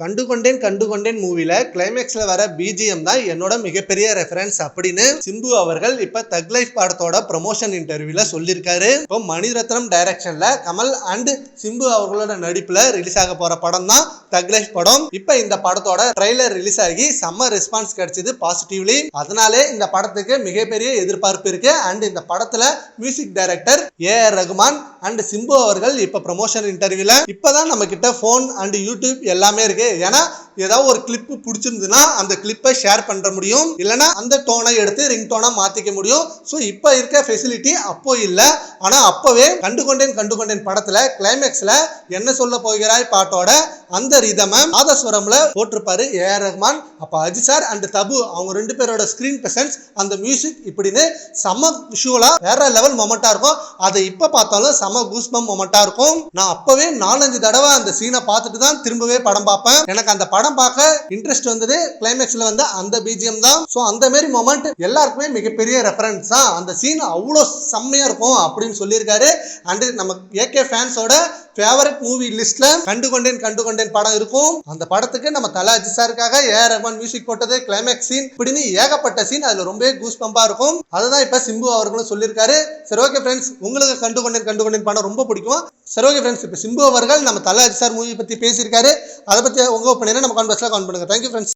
கண்டுகொண்டேன் கண்டுகொண்டேன் மூவில. கிளைமேக்ஸ்ல வர பிஜிஎம் தான் என்னோட மிகப்பெரிய ரெஃபரன்ஸ் அப்படின்னு சிம்பு அவர்கள் இப்ப தக் லைஃப் படத்தோட ப்ரமோஷன் இன்டர்வியூல சொல்லியிருக்காரு இப்போ மணிரத்னம் டைரக்ஷன்ல கமல் அண்ட் சிம்பு அவர்களோட நடிப்புல ரிலீஸ் ஆக போற படம் தான் தக் லைஃப் படம். இப்ப இந்த படத்தோட ட்ரெய்லர் ரிலீஸ் ஆகி செம்ம ரெஸ்பான்ஸ் கிடைச்சது பாசிட்டிவ்லி அதனாலே இந்த படத்துக்கு மிகப்பெரிய எதிர்பார்ப்பு இருக்கு. அண்ட் இந்த படத்துல music director A R Rahman and Simbu அவர்கள் இப்ப ப்ரமோஷன் இன்டர்வியூல இப்பதான் நம்ம கிட்ட ஃபோன் அண்ட் யூடியூப் எல்லாமே இருக்கு. ஏன்னா ஏதாவது ஒரு கிளிப்பு பிடிச்சிருந்துன்னா அந்த கிளிப்பை ஷேர் பண்ணுற முடியும். இல்லைன்னா அந்த டோனை எடுத்து ரிங் டோனா மாத்திக்க முடியும். ஸோ இப்போ இருக்க ஃபெசிலிட்டி அப்போ இல்லை. ஆனா அப்பவே கண்டுகொண்டேன் கண்டுகொண்டேன் படத்துல கிளைமேக்ஸ்ல என்ன சொல்ல போகிறாய் பாட்டோட அந்த ரிதம மாதஸ்வரமில் போட்டிருப்பாரு ஏ ஆர் ரஹ்மான் அப்ப அஜித் சார் அண்ட் தபு அவங்க ரெண்டு பேரோட ஸ்கிரீன் பிரசன்ஸ் அந்த மியூசிக் இப்படின்னு செம விஷுவலா வேற லெவல் மொமெண்டா இருக்கும். அதை இப்ப பார்த்தாலும் செம கூஸ்பம் மொமெண்டா இருக்கும். நான் அப்பவே நாலஞ்சு தடவை அந்த சீனை பார்த்துட்டு தான் திரும்பவே படம் பார்ப்பேன். எனக்கு அந்த படம் பார்க்க இன்ட்ரெஸ்ட் வந்தது கிளைமேக்ஸ்ல வந்து அந்த பிஜிஎம் தான். ஸோ அந்த மாதிரி மொமெண்ட் எல்லாருக்குமே மிகப்பெரிய ரெஃபரன்ஸ் தான். அந்த சீன் அவ்வளோ செம்மையா இருக்கும் அப்படின்னு சொல்லியிருக்காரு. அண்ட் நம்ம ஏகே ஃபேன்ஸோட ஃபேவரட் மூவி லிஸ்ட்ல கண்டு கொண்டேன் கண்டு கொண்டேன் படம் இருக்கும். அந்த படத்துக்கு நம்ம தலாஜி சாருக்காக ஏ ஆர் ரஹ்மான் மியூசிக் போட்டது கிளைமேக்ஸ் சீன் இப்படின்னு ஏகப்பட்ட சீன் அதுல ரொம்பவே கூஸ் பம்பா இருக்கும். அதுதான் இப்ப சிம்பு அவர்களும் சொல்லியிருக்காரு. சரி ஓகே ஃப்ரெண்ட்ஸ் உங்களுக்கு கண்டு கொண்டேன் கண்டு கொண்டேன் படம் ரொம்ப பிடிக்கும். சரி ஓகே ஃப்ரெண்ட்ஸ் இப்போ சிம்பு அவர்கள் நம்ம தல சார் மூவி பத்தி பேசியிருக்காரு. அதை பத்தி உங்க ஒப்பீனியனை நம்ம கான்வெர்ஸ்ல கவுண்ட் பண்ணுங்கள் தேங்க்யூ ஃப்ரெண்ட்ஸ்